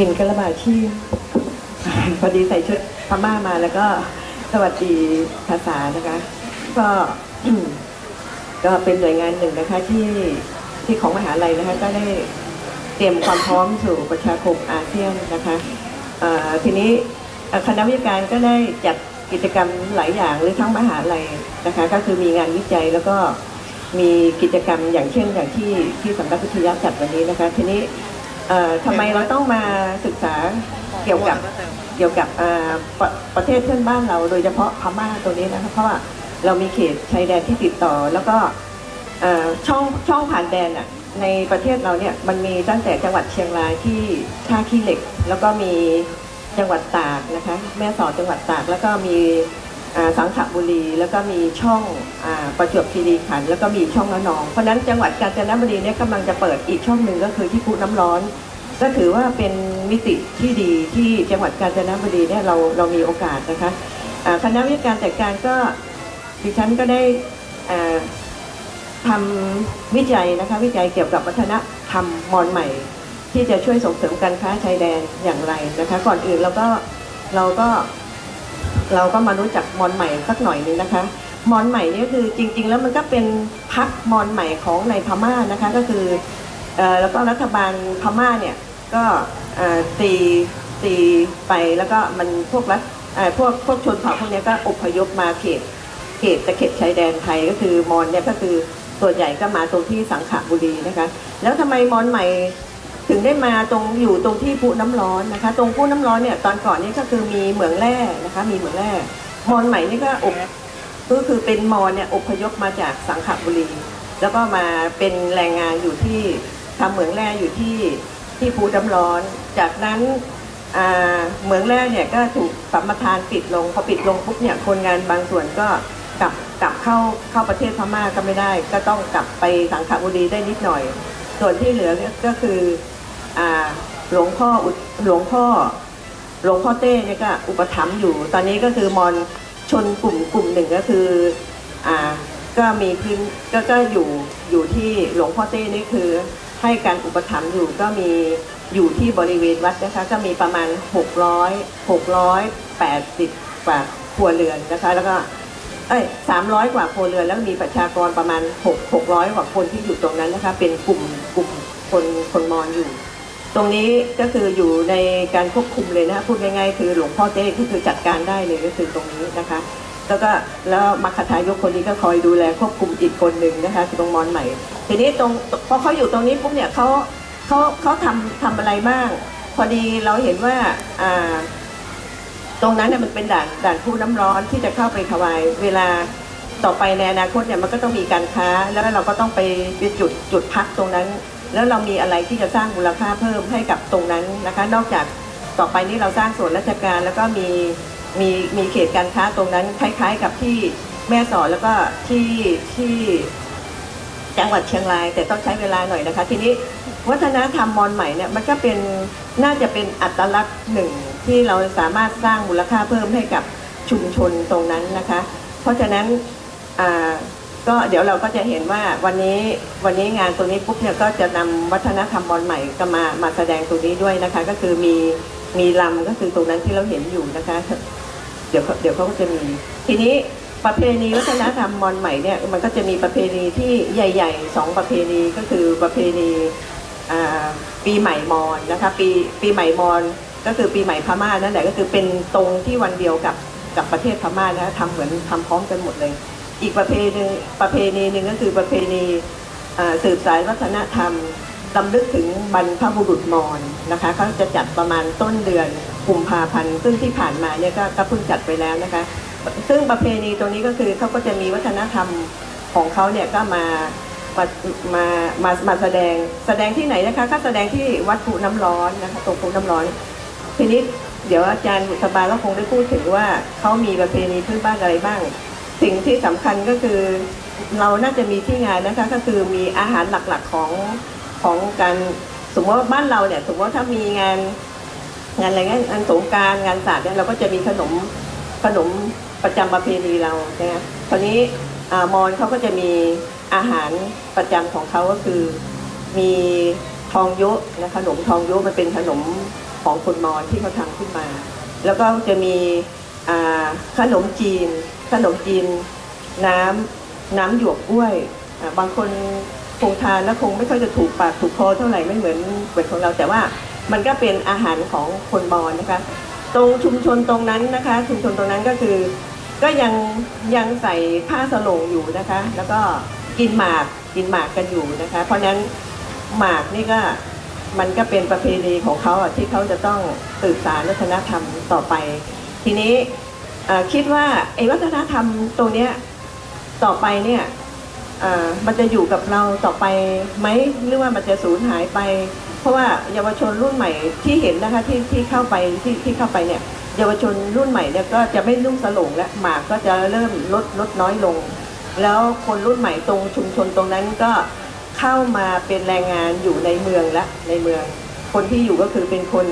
มินกระบาชีพพอดีใส่ชุดพม่ามาแล้วก็สวัสดีภาษานะคะ ก็ก็เป็นหน่วยงานหนึ่งนะคะที่ที่ของมหาลัยนะคะ ก็ได้เตรียมความพร้อมสู่ประชาคมอาเซียนนะคะทีนี้คณะวิทยาการก็ได้จัดกิจกรรมหลายอย่างหรือทั้งมหาลัยนะคะ ก็คือมีงานวิจัยแล้วก็มีกิจกรรมอย่างเช่นอย่างที่ที่สำนักวิทยาจัดวันนี้นะคะ ทีนี้ เอ่อทำไมเราต้องมาศึกษาเกี่ยวกับเกี่ยวกับเอ่อประประเทศเพื่อนบ้านเรา โดยเฉพาะพม่าตัวนี้นะคะเพราะว่าเรามีเขตชายแดนที่ติดต่อ แล้วก็เอ่อช่องช่องผ่านแดนอะในประเทศเราเนี่ยมันมีตั้งแต่จังหวัดเชียงรายที่ท่าขี้เหล็ก แล้วก็มีจังหวัดตากนะคะ แม่สอดจังหวัดตากแล้วก็มี สังขบุรี แล้วก็มีช่องอประจวบคีรีขันธ์แล้วก็มีช่องระนอง เพราะฉะนั้นจังหวัดกาญจนบุรีเนี่ยกำลังจะเปิดอีกช่องหนึ่งก็คือที่ภูน้ำร้อน ก็ถือว่าเป็นมิติที่ดีที่จังหวัดกาญจนบุรีเนี่ยเราเรามีโอกาสนะคะคณะวิทยาการจัดการก็ดิฉันก็ได้ทำวิจัยนะคะวิจัยเกี่ยวกับวัฒนธรรมมอญใหม่ ที่จะช่วยส่งเสริมการค้าชายแดนอย่างไรนะคะ ก่อนอื่นเราก็เราก็ เราก็มารู้จักมอญใหม่สักหน่อยนึงนะคะ มอญใหม่นี่คือจริง ๆ แล้วมันก็เป็นพักมอญใหม่ของในพม่านะคะก็คือออแล้วก็รัฐบาลพม่าเนี่ยก็ตีตีไปแล้วก็มันพวกรัฐพวกพวกชนเผ่าพวกนี้ก็อพยพมาเขตเขตตะเข็บชายแดนไทยก็คือมอญเนี่ยก็คือส่วนใหญ่ก็มาตรงที่สังขบุรีนะคะ แล้วทำไมมอญใหม่ ถึงได้มาตรงอยู่ตรงที่พุน้ำร้อนนะคะ ตรงพุน้ำร้อนเนี่ยตอนก่อนนี่ก็คือมีเหมืองแร่นะคะ มีเหมืองแร่มอญใหม่นี่ก็อบก็คือเป็นมอญเนี่ยอพยพมาจากสังขบุรี แล้วก็มาเป็นแรงงานอยู่ที่ทำเหมืองแร่อยู่ที่ที่ภูน้ำร้อน จากนั้นเหมืองแร่เนี่ยก็ถูกสัมปทานปิดลงพอปิดลงปุ๊บเนี่ยคนงานบางส่วนก็กลับกลับเข้าเข้าประเทศพม่าก็ไม่ได้ ก็ต้องกลับไปสังขบุรีได้นิดหน่อย ส่วนที่เหลือเนี่ยก็คือ หลวงพ่ออุหลวงพ่อหลวงพ่อเต้เนี่ยก็อุปถัมภ์อยู่ ตอนนี้ก็คือมอนชนกลุ่มกลุ่มหนึ่งก็คืออ่าก็มีพื้นก็ก็อยู่อยู่ที่หลวงพ่อเต้นี่คือให้การอุปถัมภ์อยู่ก็มีอยู่ที่บริเวณวัดนะคะก็มีประมาณ 600 680 กว่าครัวเรือนนะคะแล้วก็เอ้ยสามร้อยกว่าครัวเรือน แล้วมีประชากรประมาณหกหกร้อยกว่าคนที่อยู่ตรงนั้นนะคะเป็นกลุ่มกลุ่มคนคนมอญอยู่ ตรงนี้ก็คืออยู่ในการควบคุมเลยนะคะพูดง่ายๆคือหลวงพ่อเต้ก็คือจัดการได้เลยก็คือตรงนี้นะคะ แล้วก็แล้วมัคคทายกคนนี้ก็คอยดูแลควบคุมอีกคนหนึ่งนะคะคือตรงมอญใหม่ ทีนี้ตรงพอเขาอยู่ตรงนี้ปุ๊บเนี่ยเขาเขาเขาทำทำอะไรบ้าง พอดีเราเห็นว่าอ่าตรงนั้นเนี่ยมันเป็นด่านด่านผู้น้ำร้อนที่จะเข้าไปถวายเวลาต่อไปในอนาคตเนี่ยมันก็ต้องมีการค้า แล้วเราก็ต้องไปไปจุดจุดพักตรงนั้น แล้วเรามีอะไรที่จะสร้างมูลค่าเพิ่มให้กับตรงนั้นนะคะ นอกจากต่อไปนี้เราสร้างส่วนราชการ แล้วก็มีมีมีเขตการค้าตรงนั้นคล้าย ๆ กับที่แม่สอนแล้วก็ที่ที่จังหวัดเชียงราย แต่ต้องใช้เวลาหน่อยนะคะ ทีนี้วัฒนธรรมมอญใหม่เนี่ยมันก็เป็นน่าจะเป็นอัตลักษณ์หนึ่งที่เราสามารถสร้างมูลค่าเพิ่มให้กับชุมชนตรงนั้นนะคะ เพราะฉะนั้นอ่า ก็เดี๋ยวเราก็จะเห็นว่าวันนี้วันนี้งานตรงนี้ปุ๊บเนี่ยก็จะนำวัฒนธรรมมอญใหม่ก็มามาแสดงตรงนี้ด้วยนะคะ ก็คือมีมีลำก็คือตรงนั้นที่เราเห็นอยู่นะคะ เดี๋ยวเดี๋ยวเขาก็จะมี ทีนี้ประเพณีวัฒนธรรมมอญใหม่เนี่ยมันก็จะมีประเพณีที่ใหญ่ๆสองประเพณีก็คือประเพณีปีใหม่มอญนะคะปีปีใหม่มอญก็คือปีใหม่พม่านั่นแหละก็คือเป็นตรงที่วันเดียวกับกับประเทศพม่านะคะทำเหมือนทำพร้อมกันหมดเลย อีกประเพณีประเพณีหนึ่งก็คือประเพณีสืบสายวัฒนธรรมลำลึกถึงบรรพบุรุษมอญนะคะเขาจะจัดประมาณต้นเดือนกุมภาพันธ์ซึ่งที่ผ่านมาเนี่ยก็ก็เพิ่งจัดไปแล้วนะคะ ซึ่งประเพณีตรงนี้ก็คือเขาก็จะมีวัฒนธรรมของเขาเนี่ยก็มามามามามาแสดงแสดงที่ไหนนะคะก็แสดงที่วัดภูน้ำร้อนนะคะตรงภูน้ำร้อน ทีนี้เดี๋ยวอาจารย์บุษบาก็คงได้พูดถึงว่าเขามีประเพณีพื้นบ้านอะไรบ้าง สิ่งที่สำคัญก็คือเราน่าจะมีที่งานนะคะก็คือมีอาหารหลักๆของของการสมมติว่าบ้านเราเนี่ยสมมติว่าถ้ามีงานงานอะไรเงี้ยงานสงการงานศาสตร์เนี่ยเราก็จะมีขนมขนมประจำประเพณีเราใช่ไหมคราวนี้อมอญเขาก็จะมีอาหารประจำของเขาก็คือมีทองโยะนะขนมทองโยะมันเป็นขนมของคนมอญที่เขาทำขึ้นมา แล้วก็จะมีขนมจีน ขนมจีนน้ำน้ำหยวกกล้วย บางคนคงทานแล้วคงไม่ค่อยจะถูกปากถูกคอเท่าไหร่ไม่เหมือนเหมือนของเราแต่ว่ามันก็เป็นอาหารของคนมอญนะคะ ตรงชุมชนตรงนั้นนะคะ ชุมชนตรงนั้นก็คือ ก็ยังยังใส่ผ้าสลงอยู่นะคะ แล้วก็กินหมากกินหมากกันอยู่นะคะ เพราะนั้นหมากนี่ก็มันก็เป็นประเพณีของเขาที่เขาจะต้องสืบสานวัฒนธรรมต่อไป ทีนี้ คิดว่าไอ้วัฒนธรรมตรงเนี้ยต่อไปเนี่ยมันจะอยู่กับเราต่อไปไหมหรือว่ามันจะสูญหายไป เพราะว่าเยาวชนรุ่นใหม่ที่เห็นนะคะที่ที่เข้าไปที่ที่เข้าไปเนี่ยเยาวชนรุ่นใหม่เนี่ยก็จะไม่นุ่งสลงและหมากก็จะเริ่มลดลดน้อยลง แล้วคนรุ่นใหม่ตรงชุมชนตรงนั้นก็เข้ามาเป็นแรงงานอยู่ในเมืองและในเมือง คนที่อยู่ก็คือเป็นคน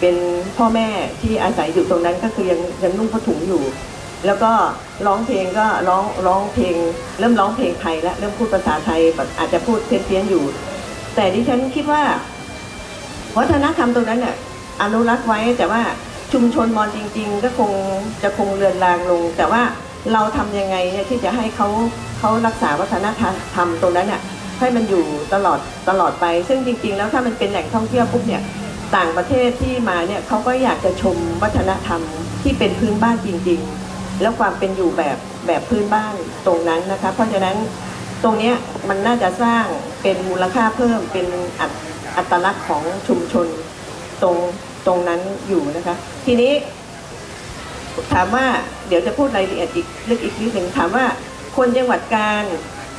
เป็นพ่อแม่ที่อาศัยอยู่ตรงนั้นก็คือยังยังนุ่งผ้าถุงอยู่ แล้วก็ร้องเพลงก็ร้องร้องเพลง เริ่มร้องเพลงไทยและเริ่มพูดภาษาไทยแบบอาจจะพูดเพี้ยนๆอยู่ แต่ดิฉันคิดว่า วัฒนธรรมตรงนั้นเนี่ยอนุรักษ์ไว้แต่ว่าชุมชนมอญจริง ๆ ก็คงจะคงเลือนลางลง แต่ว่าเราทำยังไงเนี่ยที่จะให้เขาเขารักษาวัฒนธรรมตรงนั้นเนี่ยให้มันอยู่ตลอดตลอดไป ซึ่งจริง ๆ แล้วถ้ามันเป็นแหล่งท่องเที่ยวปุ๊บเนี่ย ต่างประเทศที่มาเนี่ยเขาก็อยากจะชมวัฒนธรรมที่เป็นพื้นบ้านจริงๆ แล้วความเป็นอยู่แบบแบบพื้นบ้านตรงนั้นนะคะ เพราะฉะนั้นตรงนี้มันน่าจะสร้างเป็นมูลค่าเพิ่มเป็นอัตอัตลักษณ์ของชุมชนตรงตรงนั้นอยู่นะคะ ทีนี้ ถามว่าเดี๋ยวจะพูดรายละเอียดอีกลึกอีกนิดหนึ่งถามว่าคนจังหวัดกาญ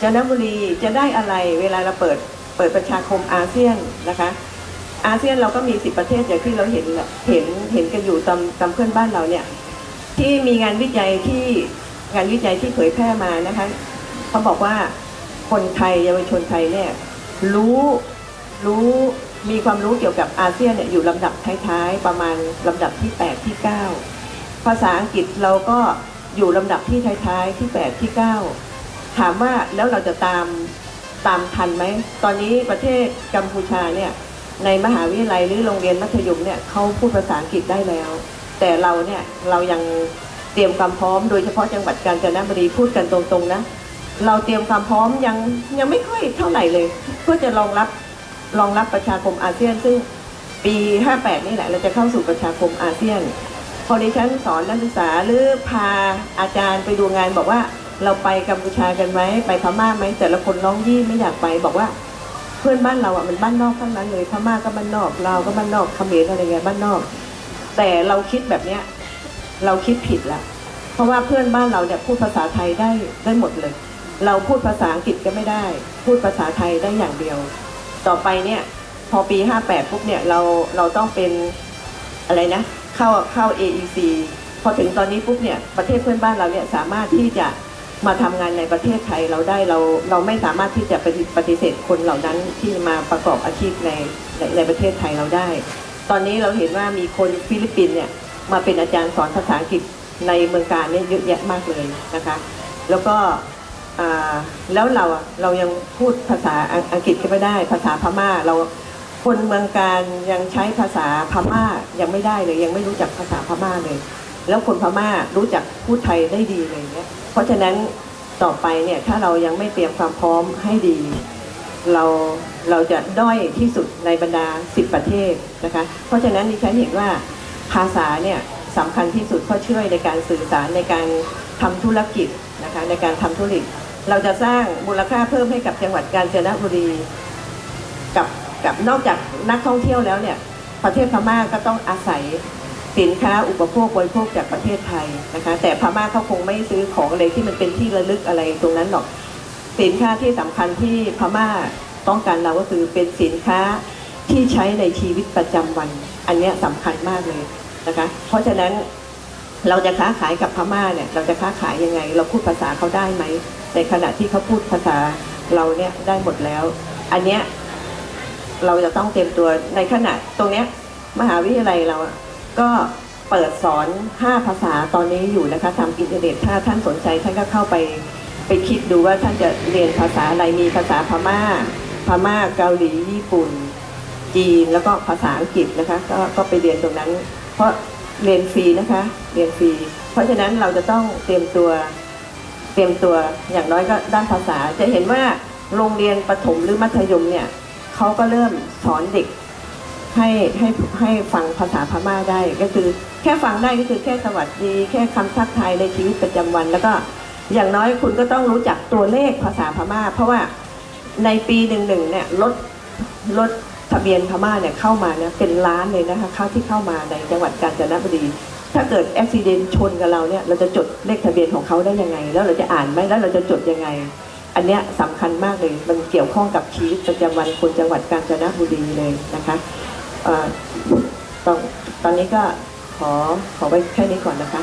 จนบุรีจะได้อะไรเวลาเราเปิดเปิดประชาคมอาเซียนนะคะ อาเซียนเราก็มีสิบประเทศอย่างที่เราเห็นเห็นเห็นกันอยู่ตามตามเพื่อนบ้านเราเนี่ย ที่มีงานวิจัยที่งานวิจัยที่เผยแพร่มานะคะเขาบอกว่าคนไทยเยาวชนไทยเนี่ยรู้รู้มีความรู้เกี่ยวกับอาเซียนเนี่ยอยู่ลำดับท้ายๆ ประมาณลำดับที่ 8 ที่ 9 ภาษาอังกฤษเราก็อยู่ลำดับที่ท้ายๆที่ 8 ที่ 9 ถามว่าแล้วเราจะตามตามทันไหม ตอนนี้ประเทศกัมพูชาเนี่ย ในมหาวิทยาลัยหรือโรงเรียนมัธยมเนี่ยเขาพูดภาษาอังกฤษได้แล้ว แต่เราเนี่ยเรายังเตรียมความพร้อมโดยเฉพาะจังหวัดกาญจนบุรีพูดกันตรงๆนะเราเตรียมความพร้อมยังยังไม่ค่อยเท่าไหร่เลย เพื่อจะรองรับรองรับประชาคมอาเซียน ซึ่งปี 58 นี่แหละ เราจะเข้าสู่ประชาคมอาเซียน พอดิฉันสอนนักศึกษาหรือพาอาจารย์ไปดูงานบอกว่าเราไปกัมพูชากันไหมไปพม่าไหมแต่ละคนร้องยี่ไม่อยากไปบอกว่า เพื่อนบ้านเราอะมันบ้านนอกทั้งนั้นเลยพม่าก็บ้านนอกเราก็บ้านนอกเขมรอะไรเงี้ยบ้านนอก แต่เราคิดแบบเนี้ยเราคิดผิดละเพราะว่าเพื่อนบ้านเราเนี่ยพูดภาษาไทยได้ได้หมดเลย เราพูดภาษาอังกฤษก็ไม่ได้ พูดภาษาไทยได้อย่างเดียว ต่อไปเนี่ยพอปี 58ปุ๊บเนี่ยเราเราต้องเป็นอะไรนะ เข้าเข้า AEC พอถึงตอนนี้ปุ๊บเนี่ยประเทศเพื่อนบ้านเราเนี่ยสามารถที่จะ มาทำงานในประเทศไทยเราได้เราเราไม่สามารถที่จะปฏิปฏเสธคนเหล่านั้นที่มาประกอบอาชีพในในในประเทศไทยเราได้ ตอนนี้เราเห็นว่ามีคนฟิลิปปินส์เนี่ยมาเป็นอาจารย์สอนภาษาอังกฤษในเมืองการเนี่ยเยอะแยะมากเลยนะคะ แล้วก็แล้วเราเรายังพูดภาษาอังอังกฤษก็ไม่ได้ ภาษาพม่าเราคนเมืองการยังใช้ภาษาพม่ายังไม่ได้เลย ยังไม่รู้จักภาษาพม่าเลย แล้วคนพม่ารู้จักพูดไทยได้ดีเลยเนี่ย เพราะฉะนั้นต่อไปเนี่ยถ้าเรายังไม่เตรียมความพร้อมให้ดี เราเราจะด้อยที่สุดในบรรดา 10 ประเทศนะคะ เพราะฉะนั้นดิฉันเห็นว่าภาษาเนี่ยสำคัญที่สุดเพราะช่วยในการสื่อสารในการทำธุรกิจนะคะในการทำธุรกิจ เราจะสร้างมูลค่าเพิ่มให้กับจังหวัดกาญจนบุรีกับกับนอกจากนักท่องเที่ยวแล้วเนี่ยประเทศพม่าก็ต้องอาศัย สินค้าอุปโภคบริโภคจากประเทศไทยนะคะ แต่พม่าเขาคงไม่ซื้อของอะไรที่มันเป็นที่ระลึกอะไรตรงนั้นหรอก สินค้าที่สำคัญที่พม่าต้องการเราก็คือเป็นสินค้าที่ใช้ในชีวิตประจำวัน อันนี้ยสำคัญมากเลยนะคะ เพราะฉะนั้นเราจะค้าขายกับพม่าเนี่ยเราจะค้าขายยังไง เราพูดภาษาเขาได้ไหมในขณะที่เขาพูดภาษาเราเนี่ยได้หมดแล้ว อันเนี้ยเราจะต้องเตรียมตัวในขณะตรงเนี้ยมหาวิทยาลัยเรา ก็เปิดสอน 5 ภาษาตอนนี้อยู่นะคะทำอินเทอร์เน็ตถ้าท่านสนใจท่านก็เข้าไปไปคิดดูว่าท่านจะเรียนภาษาอะไรมีภาษาพม่า พม่าเกาหลีญี่ปุ่นจจีนแล้วก็ภาษาอังกฤษนะคะก็ก็ไปเรียนตรงนั้น เพราะเรียนฟรีนะคะเรียนฟรี เพราะฉะนั้นเราจะต้องเตรียมตัวเตรียมตัวอย่างน้อยก็ด้านภาษา จะเห็นว่าโรงเรียนประถมหรือมัธยมเนี่ยเขาก็เริ่มสอนเด็ก ให้ให้ให้ฟังภาษาพม่าได้ ก็คือแค่ฟังได้ก็คือแค่สวัสดี แค่คำทักทายในชีวิตประจำวัน แล้วก็อย่างน้อยคุณก็ต้องรู้จักตัวเลขภาษาพม่า เพราะว่าในปีหนึ่งหนึ่งเนี่ยรถรถทะเบียนพม่าเนี่ยเข้ามาเนี่ยเป็นล้านเลยนะคะเข้าที่เข้ามาในจังหวัดกาญจนบุรีถ้าเกิดอุบิเหตุชนกับเราเนี่ยเราจะจดเลขทะเบียนของเขาได้ยังไง แล้วเราจะอ่านไหมแล้วเราจะจดยังไง อันเนี้ยสำคัญมากเลยมันเกี่ยวข้องกับชีวิตประจำวันคนจังหวัดกาญจนบุรีเลยนะคะ ตอนตอนนี้ก็ขอขอไว้แค่นี้ก่อนนะคะ